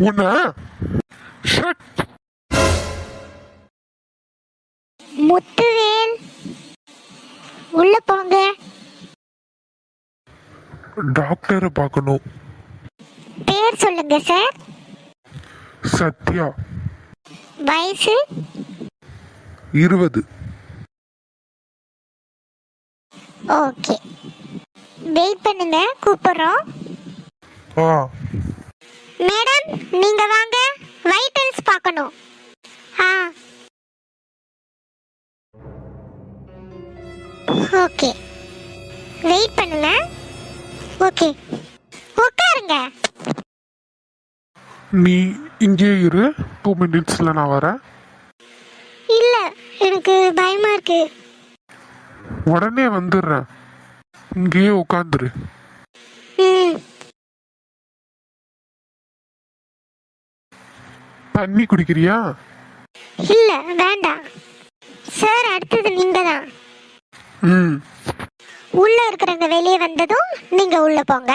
உன்ன முத்துவேல் உள்ள போங்க. டாக்டரை பார்க்கணும். பேர் சொல்லுங்க சார். சத்யா. வயசு? இருபது. ஓகே. வெயிட் பண்ணுங்க கூப்பிடுறோம். ஆ. மேடம் நீங்க வாங்க. வைட்டல்ஸ் பார்க்கணும். ஆ. ஓகே. வெயிட் பண்ணுங்க. ஓகே. உட்காருங்க. நீ இங்கே இரு. டூ மினிட்ஸில் நான் வரேன். இல்ல எனக்கு பயமா இருக்கு. உடனே வந்துடுறேன். இங்கேயே உட்காந்துரு. ம். தண்ணி குடிக்கிறியா? இல்ல வேண்டாம். சார் அடுத்தது நீங்க தான் ம். உள்ள இருக்கிறவங்க வெளியே வந்ததும் நீங்க உள்ள போங்க.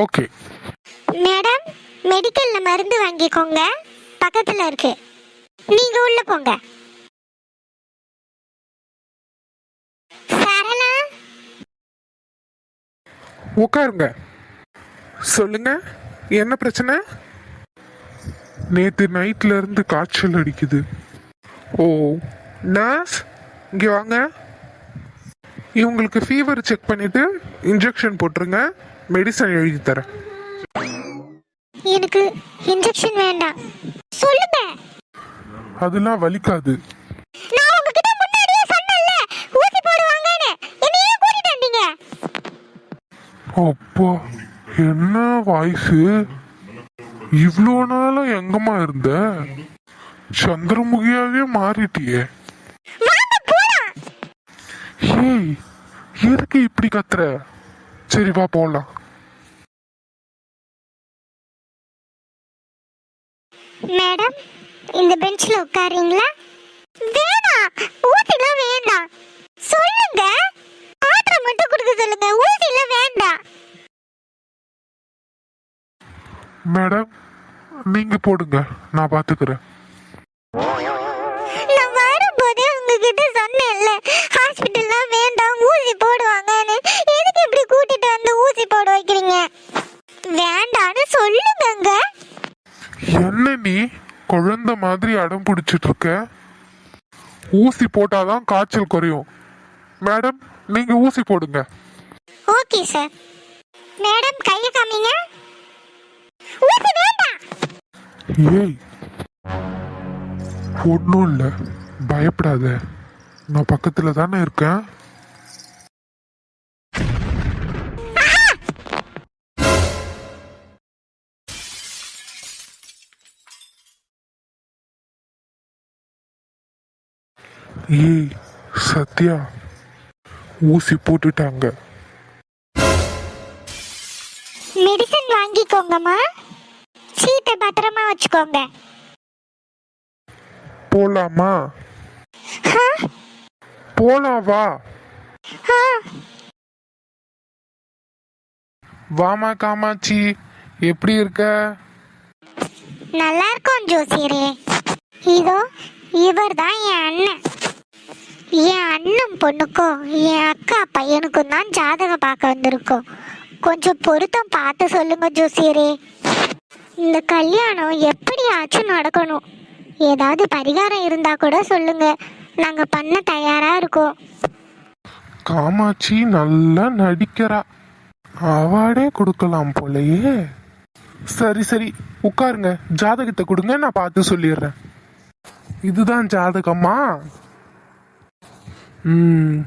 ஓகே. மேடம் மெடிக்கல்ல மருந்து வாங்கிக்கோங்க. பக்கத்துல இருக்கு. நீங்க உள்ள போங்க. சரளா? உட்காருங்க சொல்லுங்க. என்ன பிரச்சனை? நேத்து நைட்ல இருந்து காய்ச்சல் அடிக்குது. ஓ நர்ஸ் இங்க வாங்க. இவங்களுக்கு ஃபீவர் செக் பண்ணிட்டு இன்ஜெக்ஷன் போட்டுருங்க. மெடிசன் எழுதி தரேன். எனக்கு இன்ஜெக்ஷன் வேண்டாம். சொல்லுங்க. அதெல்லாம் வலிக்காது. நான் உங்ககிட்ட முன்னாடியே சொன்னேன்ல ஊசி போடுவாங்கன்னு என்னையே கூட்டிட்டு வந்தீங்க. அப்பா என்ன வாய்ஸு இவ்வளோ நாளா எங்கம்மா இருந்த? சந்திரமுகியாவே மாறிட்டியே. ஏய் எதுக்கு இப்படி கத்துற? சரி வா போலாம். மேடம் இந்த பெஞ்ச்ல உட்காரீங்களா வேணாம் ஊசிலாம் வேண்டாம். சொல்லுங்க. மாத்திரை மட்டும் கொடுக்க சொல்லுங்க ஊசிலாம் வேண்டாம். மேடம் நீங்க போடுங்க. நான் பாத்துக்கிறேன். நான் வரும்போதே உங்ககிட்ட சொன்னேன்ல ஹாஸ்பிட்டல்லாம் வேண்டாம் ஊசி போடுவாங்கன்னு. எதுக்கு இப்படி கூட்டிட்டு வந்து ஊசி போட வைக்கிறீங்க? வேண்டான்னு சொல்லுங்கங்க. என்ன நீ குழந்தை மாதிரி அடம் பிடிச்சிட்டு இருக்க? ஊசி போட்டாதான் காய்ச்சல் குறையும். மேடம் நீங்க ஊசி போடுங்க. Okay sir. மேடம் கையை காமிங்க ஊசி வேண்டாம் ஏய். ஒன்றும் இல்லை. பயப்படாத. நான் பக்கத்தில் தானே இருக்கேன். ஏய் சத்யா. ஊசி போட்டுட்டாங்க. மெடிசன் வாங்கிக்கோங்கம்மா. சீட்டை பத்திரமா வச்சுக்கோங்க. போலாமா? ஆ, போலாம் வா ஆ, வாமா காமாட்சி எப்படி இருக்க? நல்லா இருக்கும் ஜோசியரே. இதோ இவர் தான் என் அண்ணன். என் அண்ணன் பொண்ணுக்கும் என் அக்கா பையனுக்கும் தான் ஜாதகம் பார்க்க வந்திருக்கோம். கொஞ்சம் பொருத்தம் பார்த்து சொல்லுங்க ஜோசியரே. இந்த கல்யாணம் எப்படியாச்சும் நடக்கணும். ஏதாவது பரிகாரம் இருந்தா கூட சொல்லுங்க. நாங்க பண்ண தயாரா இருக்கோம். காமாட்சி நல்லா நடிக்கிறா. அவார்டே கொடுக்கலாம் போலயே. சரி சரி. உட்காருங்க. ஜாதகத்தை கொடுங்க. நான் பார்த்து சொல்லிடுறேன். இதுதான் ஜாதகமா ம்.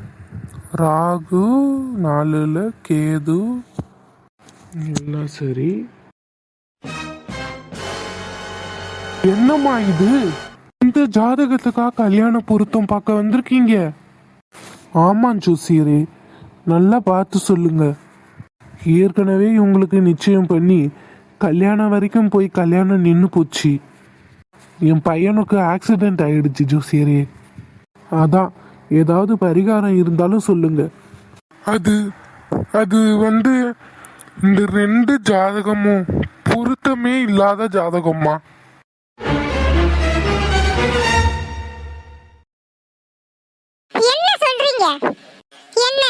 ராகு நாலுல கேது. எல்லாம் சரி. என்னம்மா இது? இந்த ஜாதகத்துக்காக கல்யாண பொருத்தம் பார்க்க வந்திருக்கீங்க? ஆமாம் ஜோசியரே நல்லா பார்த்து சொல்லுங்க. ஏற்கனவே உங்களுக்கு நிச்சயம் பண்ணி கல்யாணம் வரைக்கும் போய் கல்யாணம் நின்று போச்சு. என் பையனுக்கு ஆக்சிடென்ட் ஆயிடுச்சு ஜோசியரே. அதான் ஏதாவது பரிகாரம் இருந்தாலும் சொல்லுங்க. அது அது வந்து இந்த ரெண்டு ஜாதகமும் பொருத்தமே இல்லாத ஜாதகம்மா. என்ன?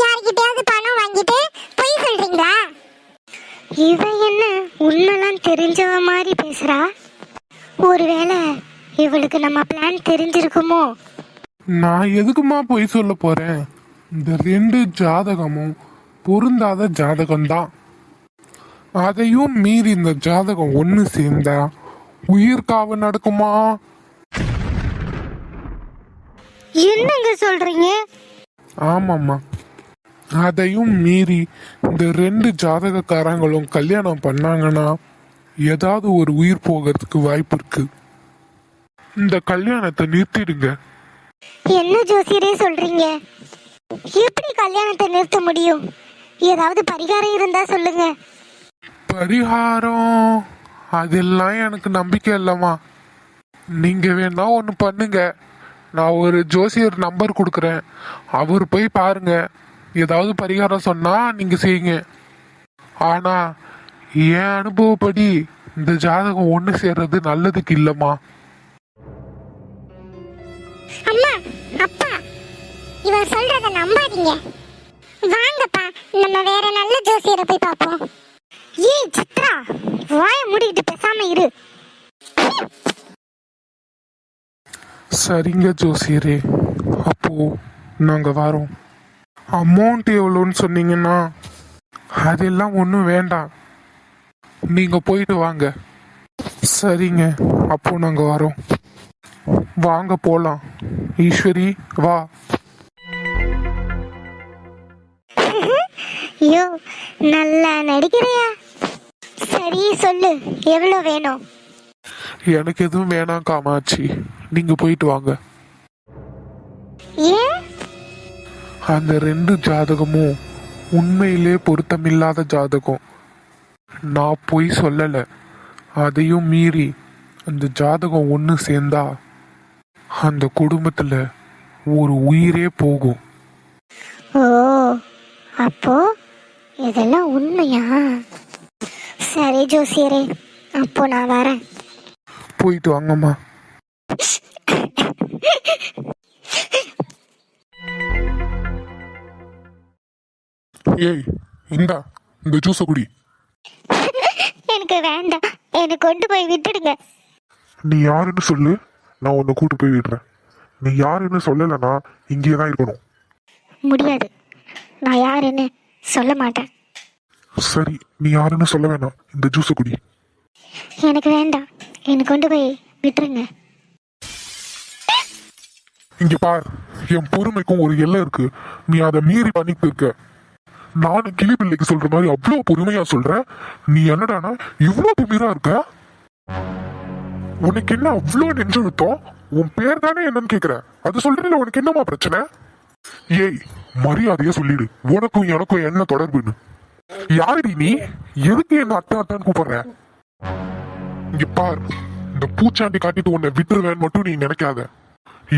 யார்கிட்டயாவது பணம் வாங்கிட்டு பொய் சொல்றீங்களா? இவ என்ன உண்மைலாம் தெரிஞ்சவ மாதிரி பேசுறா? ஒருவேளை இவளுக்கு நம்ம பிளான் தெரிஞ்சிருக்குமோ? நான் எதுக்குமா போய் சொல்ல போறேன்? இந்த ரெண்டு ஜாதகமும் பொருந்தாத ஜாதகம்தான். அதையும் மீறி இந்த ஜாதகம் ஒன்று சேர்ந்தா உயிர்காவு நடக்குமா? என்னங்க சொல்றீங்க? ஆமாம்மா. அதையும் மீறி இந்த ரெண்டு ஜாதகக்காரங்களும் கல்யாணம் பண்ணாங்கன்னா ஏதாவது ஒரு உயிர் போகிறதுக்கு வாய்ப்பு இருக்கு. இந்த கல்யாணத்தை நிறுத்திடுங்க. என்ன ஜோசியரே சொல்றீங்க? எப்படி கல்யாணத்தை நிறுத்த முடியும்? ஏதாவது பரிகாரம் இருந்தா சொல்லுங்க. பரிகாரம்? அதெல்லாம் எனக்கு நம்பிக்கை இல்லைம்மா. நீங்க வேணா ஒன்று பண்ணுங்க. நான் ஒரு ஜோசியர் நம்பர் கொடுக்குறேன். அவர் போய் பாருங்க. ஏதாவது பரிகாரம் சொன்னா நீங்க செய்யுங்க. ஆனா என் அனுபவப்படி இந்த ஜாதகம் ஒன்று சேர்றது நல்லதுக்கு இல்லைம்மா. அம்மா அப்பா இவன் சொல்றத நம்பாதீங்க. வாங்கப்பா நம்ம வேற நல்ல ஜோசியரை போய் பார்ப்போம். ஏய் சித்ரா வாய மூடிக்கிட்டு பேசாம இரு. சரிங்க ஜோசியரே. அப்போ நாங்கள் வரோம். அமௌண்ட் எவ்வளோன்னு சொன்னீங்கன்னா அதெல்லாம் ஒன்றும் வேண்டாம். நீங்கள் போயிட்டு வாங்க. சரிங்க அப்போ நாங்கள் வரோம். வாங்க போகலாம் ஈஸ்வரி வா. ஐயோ நல்லா நடிக்கிறியா? சரி சொல்லு. எவ்வளோ வேணும்? எனக்கு எதுவும் வேணாம் காமாட்சி. நீங்கள் போயிட்டு வாங்க. அந்த ரெண்டு ஜாதகமும் உண்மையிலே பொருத்தமில்லாத ஜாதகம். நான் பொய் சொல்லலை. அதையும் மீறி அந்த ஜாதகம் ஒன்று சேர்ந்தா அந்த குடும்பத்தில் ஒரு உயிரே போகும். ஓ அப்போ இதெல்லாம் உண்மையா? சரி ஜோசியரே அப்போ நான் வரேன். போயிட்டு வாங்கம்மா. ஏய் இந்தா இந்த ஜூஸை குடி. எனக்கு வேண்டாம். என்னை கொண்டு போய் விட்டுடுங்க. நீ யாருன்னு சொல்லு நான் உன்னை கூட்டு போய் விடுறேன். நீ யாருன்னு சொல்லலைன்னா இங்கேயே தான் இருக்கணும். முடியாது. நான் யாருன்னு சொல்ல மாட்டேன். சரி நீ யாருன்னு சொல்ல வேணாம். இந்த ஜூஸை குடி. எனக்கு வேண்டாம். என்னை கொண்டு போய் விட்டுருங்க. இங்க பார் என் பொறுமைக்கும் ஒரு எல்லை இருக்கு. நீ அதை மீறி பண்ணிட்டு இருக்க. நானும் கிளி பிள்ளைக்கு சொல்ற மாதிரி அவ்வளோ பொறுமையா சொல்றேன் நீ என்னடானா இவ்வளோ திமிரா இருக்க? உனக்கு என்ன அவ்வளோ நெஞ்செழுத்தம் உன் பேர் தானே என்னன்னு கேக்குற. அது சொல்றதுல உனக்கு என்னமா பிரச்சனை? ஏய் மரியாதையா சொல்லிடு. உனக்கும் எனக்கும் என்ன தொடர்புன்னு? யாருடி நீ? எதுக்கு என்ன அத்தை அத்தான்னு கூப்பிடுற? இங்க பார் இந்த பூச்சாண்டி காட்டிட்டு உன்னை விட்டுருவேன் மட்டும் நீ நினைக்காத.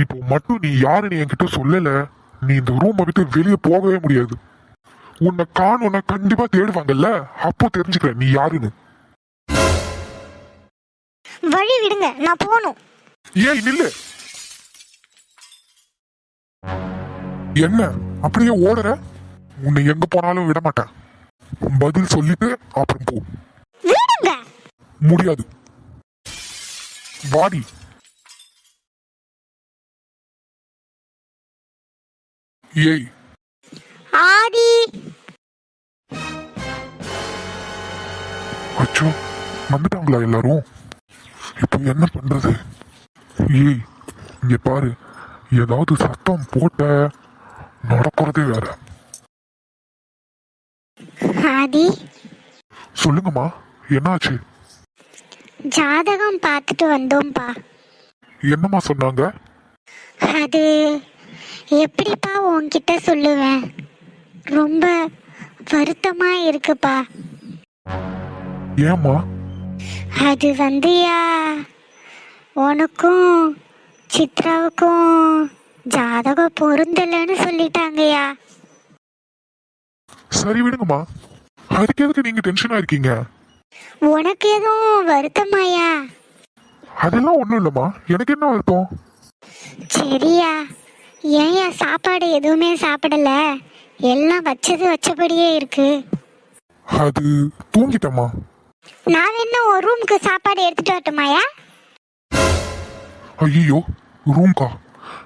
இப்போ மட்டும் நீ யாருன்னு என்கிட்ட சொல்லல. நீ இந்த ரூமை விட்டு வெளியே போகவே முடியாது. உன்னை காணும்னா கண்டிப்பா தேடுவாங்கல்ல? அப்போ தெரிஞ்சுக்கிறேன் நீ யாருன்னு. வழி விடுங்க நான் போகணும். ஏய் நில்லு. என்ன அப்படியே ஓடுற? உன்னை எங்க போனாலும் விட மாட்டேன். பதில் சொல்லிட்டு அப்புறம் போ. விடுங்க. முடியாது. வாடி. ஏய் ஆதி. அச்சோ வந்துட்டாங்களா எல்லாரும்? இப்போ என்ன பண்றது? ஏய் இங்க பாரு ஏதாவது சத்தம் போட்ட நடக்கிறதே வேற. ஆதி. சொல்லுங்கம்மா என்னாச்சு? ஜாதகம் பார்த்துட்டு வந்தோம்ப்பா என்னம்மா சொன்னாங்க? அது எப்படிப்பா உன்கிட்ட சொல்லுவேன்? ரொம்ப வருத்தமா இருக்குப்பா. ஏம்மா? அது வந்துயா? உனக்கும் சித்ராவுக்கும் ஜாதகம் பொருந்தலைன்னு சொல்லிட்டாங்கய்யா. சரி விடுங்கம்மா. அதுக்கு எதுக்கு நீங்க டென்ஷனா இருக்கீங்க? உனக்கு எதுவும் வருத்தமாயா? அதெல்லாம் ஒன்றும் இல்லைம்மா. எனக்கு என்ன வருத்தம்? சரியா. ஏன்யா சாப்பாடு எதுவுமே சாப்பிடல? எல்லாம் வச்சது வச்சபடியே இருக்கு. அது தூங்கிட்டேம்மா. நான் வேணா ஒரு ரூமுக்கு சாப்பாடு எடுத்துட்டு வரட்டுமாயா ஐயோ? ரூம்கா?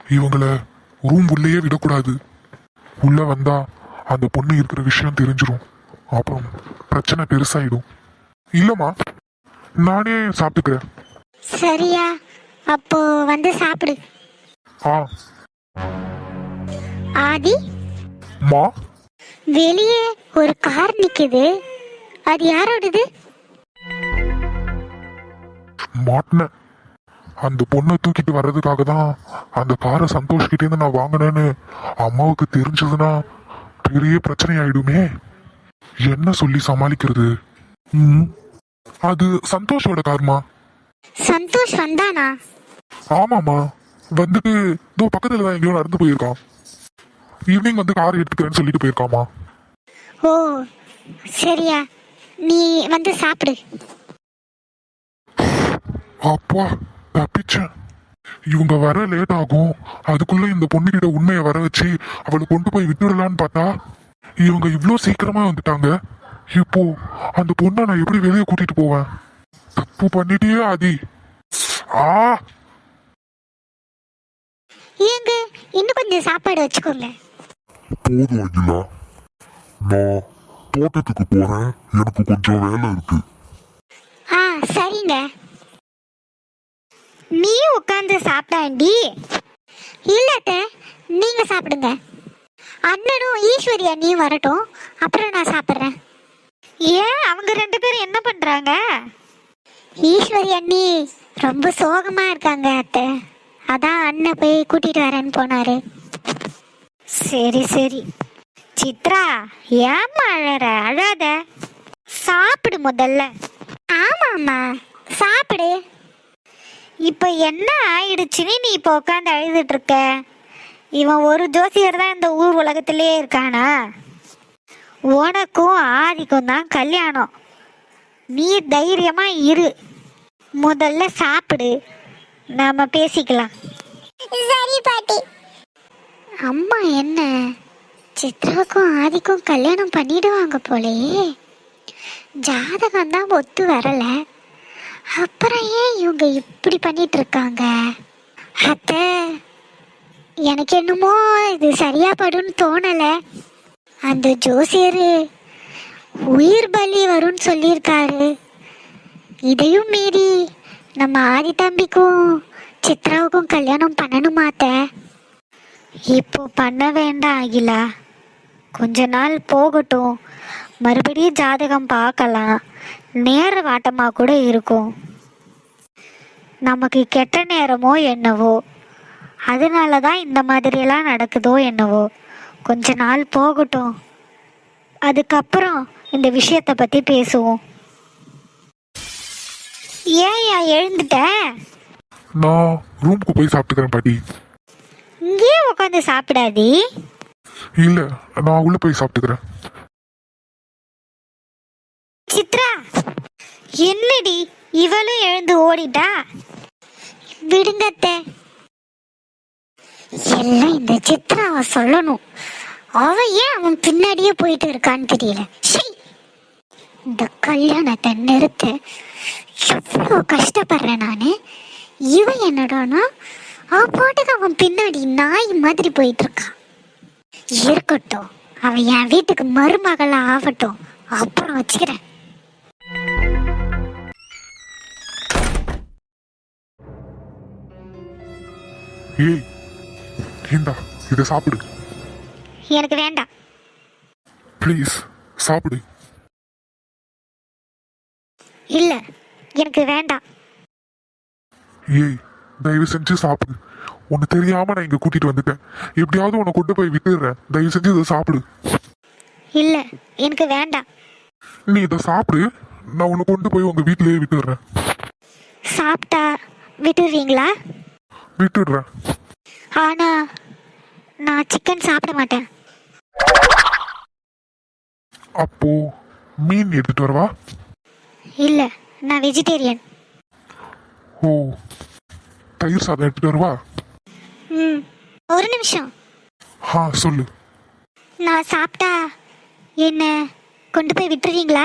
இவங்கள ரூம் உள்ளேயே விடக்கூடாது. உள்ள வந்தா அந்த பொண்ணு இருக்கிற விஷயம் தெரிஞ்சிரும். அப்புறம் பிரச்சனை பெருசாயிடும். இல்லம்மா நானே சாப்பிட்டுக்கிறேன். சரியா அப்போ வந்து சாப்பிடு. ஆ. ஆதி? மா? வெளியே ஒரு கார் நிக்குது. அது யாரோடது? மாட்டினேன். அந்த பொண்ணை தூக்கிட்டு வர்றதுக்காக தான் அந்த காரை சந்தோஷ் கிட்டே இருந்து நான் வாங்கினேன்னு அம்மாவுக்கு தெரிஞ்சதுன்னா பெரிய பிரச்சனை ஆயிடுமே என்ன சொல்லி சமாளிக்கிறது? ம், அது சந்தோஷோட கார்மா? சந்தோஷ் வந்தானா? ஆமாம்மா. வந்துட்டு இதோ பக்கத்துல தான் எங்கேயோ நடந்து போயிருக்கான். ஈவினிங் வந்து கார் எடுத்துக்கிறேன்னு சொல்லிட்டு போயிருக்காமா? ஓ சரியா. நீ வந்து சாப்பிடு. அப்பா தப்பிச்சேன். இவங்க வர லேட் ஆகும். அதுக்குள்ள இந்த பொண்ணுகிட்ட உண்மையை வர வச்சு அவளை கொண்டு போய் விட்டுடலான்னு பார்த்தா இவங்க இவ்வளோ சீக்கிரமா வந்துட்டாங்க. இப்போ அந்த பொண்ணை நான் எப்படி வெளியே கூட்டிட்டு போவேன்? தப்பு பண்ணிட்டே ஆதி. ஆ! ஏங்க இன்னும் கொஞ்சம் சாப்பாடு வச்சுக்கோங்க. போதும் அகிலா. நான் தோட்டத்துக்கு போறேன். எனக்கு கொஞ்சம் வேலை இருக்கு. ஆ சரிங்க. நீ உட்காந்து சாப்பிடாண்டி. இல்லட்ட நீங்க சாப்பிடுங்க. அண்ணனும் ஈஸ்வரி அண்ணியும் வரட்டும். அப்புறம் நான் சாப்பிட்றேன். ஏன் அவங்க ரெண்டு பேரும் என்ன பண்றாங்க? ஈஸ்வரி அண்ணி ரொம்ப சோகமா இருக்காங்க அத்தை. அதான் அண்ணன் போய் கூட்டிட்டு வரேன்னு போனாரு. சரி சரி. சித்ரா ஏம்மா அழற? அழாத. சாப்பிடு முதல்ல. ஆமாம்மா. சாப்பிடு. இப்போ என்ன ஆயிடுச்சுன்னு நீ இப்போ உட்காந்து அழுதுட்டு இருக்க இவன் ஒரு ஜோசியர் தான் இந்த ஊர் உலகத்திலேயே இருக்கானா? உனக்கும் ஆதிக்கும் தான் கல்யாணம். நீ தைரியமா இரு. முதல்ல சாப்பிடு. நாம பேசிக்கலாம். சரி பாட்டி. அம்மா என்ன? சித்ராவுக்கும் ஆதிக்கும் கல்யாணம் பண்ணிடுவாங்க போலயே. ஜாதகம் தான் ஒத்து வரல. அப்புறம் ஏன் இவங்க இப்படி பண்ணிட்டு இருக்காங்க அத்தை எனக்கு என்னமோ இது சரியா படும்னு தோணல. அந்த ஜோசியர் உயிர் பலி வரும்னு சொல்லியிருக்காரு. இதையும் மீறி நம்ம ஆதி தம்பிக்கும் சித்ராவுக்கும் கல்யாணம் பண்ணணுமாத்த இப்போ பண்ண வேண்டாம் அகிலா. கொஞ்ச நாள் போகட்டும். மறுபடியும் ஜாதகம் பார்க்கலாம். நேர வாட்டமாக கூட இருக்கும். நமக்கு கெட்ட நேரமோ என்னவோ? அதனால தான் இந்த மாதிரியெல்லாம் நடக்குதோ என்னவோ? கொஞ்ச நாள் போகட்டும். அதுக்கப்புறம் இந்த விஷயத்தை பற்றி பேசுவோம். ஏன் எழுந்துட்ட? நான் ரூமுக்கு போய் சாப்பிட்டுக்கிறேன் பாட்டி. இங்கேயே உட்காந்து சாப்பிடாதி. இல்ல நான் உள்ள போய் சாப்பிட்டுக்கிறேன். சித்ரா என்னடி இவளும் எழுந்து ஓடிட்டா? விடுங்க அத்தை. எல்லாம் இந்த சித்ராவை சொல்லணும்? அவ ஏன் அவன் பின்னாடியே போயிட்டு இருக்கான்னு தெரியல. இந்த கல்யாணத்தை நிறுத்த. எவ்வளோ கஷ்டப்படுறேன் நான். இவன் என்னடானா அவ பாட்டுக்கு அவன் பின்னாடி நாய் மாதிரி போயிட்டு இருக்கான் இருக்கட்டும் அவன் என் வீட்டுக்கு மருமகளா ஆகட்டும் அப்புறம் வச்சுக்கிறேன். ஏய் இந்தா இதை சாப்பிடு. எனக்கு வேண்டாம். ப்ளீஸ் சாப்பிடு. இல்ல எனக்கு வேண்டாம். ஏய் தயவு செஞ்சு சாப்பிடு. உன்னை தெரியாம நான் இங்க கூட்டிட்டு வந்துட்டேன். எப்படியாவது உன்னை கொண்டு போய் விட்டுடுறேன். தயவு செஞ்சு இதை சாப்பிடு. இல்ல எனக்கு வேண்டாம். நீ இதை சாப்பிடு. நான் உன்னை கொண்டு போய் உங்க வீட்டிலேயே விட்டுடுறேன். சாப்பிட்டா விட்டுடுவீங்களா விட்டுடுறேன். ஆனா நான் சிக்கன் சாப்பிட மாட்டேன். அப்போ மீன் எடுத்துட்டு வரவா? இல்லை நான் வெஜிடேரியன் ஓ தயிர் சாதம் எடுத்துட்டு வருவா? ம் ஒரு நிமிஷம். ஆ சொல்லு. நான் சாப்பிட்டா என்ன கொண்டு போய் விட்டுருவீங்களா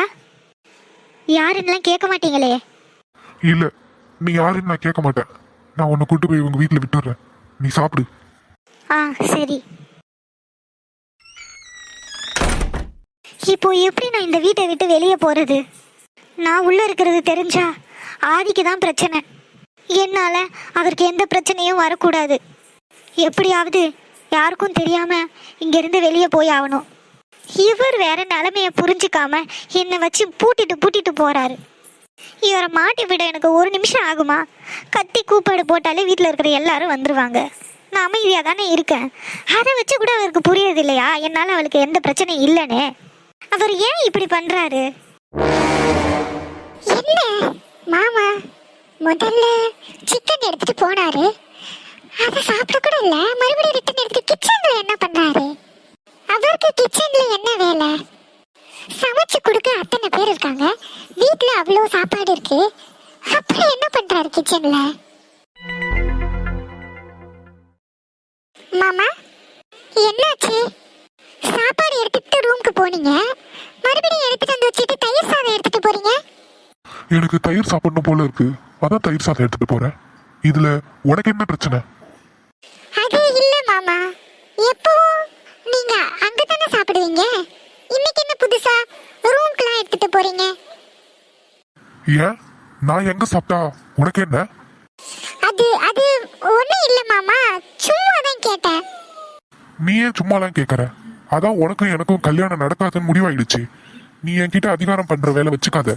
யாருன்னெலாம் கேட்க மாட்டீங்களே? இல்ல நீ யாருன்னு நான் கேட்க மாட்டேன். நான் உன்னை கூட்டு போய் உங்க வீட்டில் விட்டுடுறேன் நீ சாப்பிடு. ஆ சரி. இப்போ எப்படி நான் இந்த வீட்டை விட்டு வெளியே போறது? நான் உள்ள இருக்கிறது தெரிஞ்சா ஆதிக்கு தான் பிரச்சனை. என்னால அவருக்கு எந்த பிரச்சனையும் வரக்கூடாது. எப்படியாவது யாருக்கும் தெரியாம இங்கிருந்து வெளியே போய் ஆகணும். இவர் வேற நிலமையை புரிஞ்சுக்காம என்னை வச்சு பூட்டிட்டு பூட்டிட்டு போறாரு. இவரை மாட்டி விட எனக்கு ஒரு நிமிஷம் ஆகுமா? கத்தி கூப்பாடு போட்டாலே வீட்டில் இருக்கிற எல்லாரும் வந்துருவாங்க. நான் அமைதியாக தானே இருக்கேன் அதை வச்சு கூட அவருக்கு புரியுறது இல்லையா என்னால் அவளுக்கு எந்த பிரச்சனையும் இல்லைன்னு அவர் ஏன் இப்படி பண்ணுறாரு என்ன? மாமா? முதல்ல சிக்கன் எடுத்துட்டு போனாரு. அதை சாப்பிட கூட இல்ல. மறுபடியும் ரிட்டன் எடுத்து கிச்சன்ல என்ன பண்ணாரு அவருக்கு கிச்சன்ல என்ன வேலை? சமைச்சு கொடுக்க அத்தனை பேர் இருக்காங்க. வீட்ல அவ்வளோ சாப்பாடு இருக்கு. அப்புறம் என்ன பண்றாரு கிச்சன்ல மாமா என்னாச்சு? சாப்பாடு எடுத்துட்டு ரூமுக்கு போனீங்க. மறுபடியும் எடுத்துட்டு வந்து வச்சுட்டு தயிர் சாதம் எடுத்துட்டு போறீங்க? எனக்கு தயிர் சாப்பிடணும் போல இருக்கு. அதான் தயிர் சாதம் எடுத்துட்டு போறேன். இதுல உனக்கு என்ன பிரச்சனை? அது இல்ல மாமா. எப்போ நீங்க அங்க தானே சாப்பிடுவீங்க? இன்னைக்கு என்ன புதுசா ரூம்க்குலாம் எடுத்துட்டு போறீங்க? ஏன்? நான் எங்க சாப்பிட்டா உனக்கு என்ன? அது அது ஒண்ணும் இல்ல மாமா. சும்மா தான் கேட்டேன். நீ ஏன் சும்மாலாம் கேட்கற அதான் உனக்கும் எனக்கும் கல்யாணம் நடக்காதுன்னு முடிவாயிடுச்சு. நீ என்கிட்ட அதிகாரம் பண்ற வேலை வச்சுக்காத.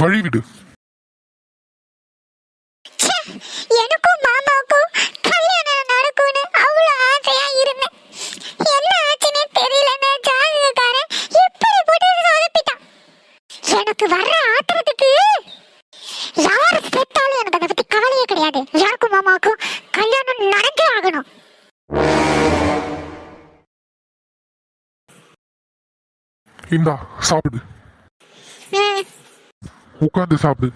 வழி விடு. ச்சே, எனக்கும் மாமாவுக்கும் கல்யாணம் நடக்கும்னு அவ்வளவு ஆசையா இருந்தேன். என்ன ஆச்சுன்னே தெரியலன்னு ஜாதகக்காரன் இப்படி போட்டு சொதப்பிட்டான். எனக்கு வர்ற ஆத்திரத்துக்கு யார் செத்தாலும் எனக்கு அதை பத்தி கவலையே கிடையாது. எனக்கும் மாமாவுக்கும் கல்யாணம் நடந்தே ஆகணும். இந்தா சாப்பிடு. உட்காந்து சாப்பிடு.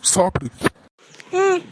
சாப்பிடு. ம்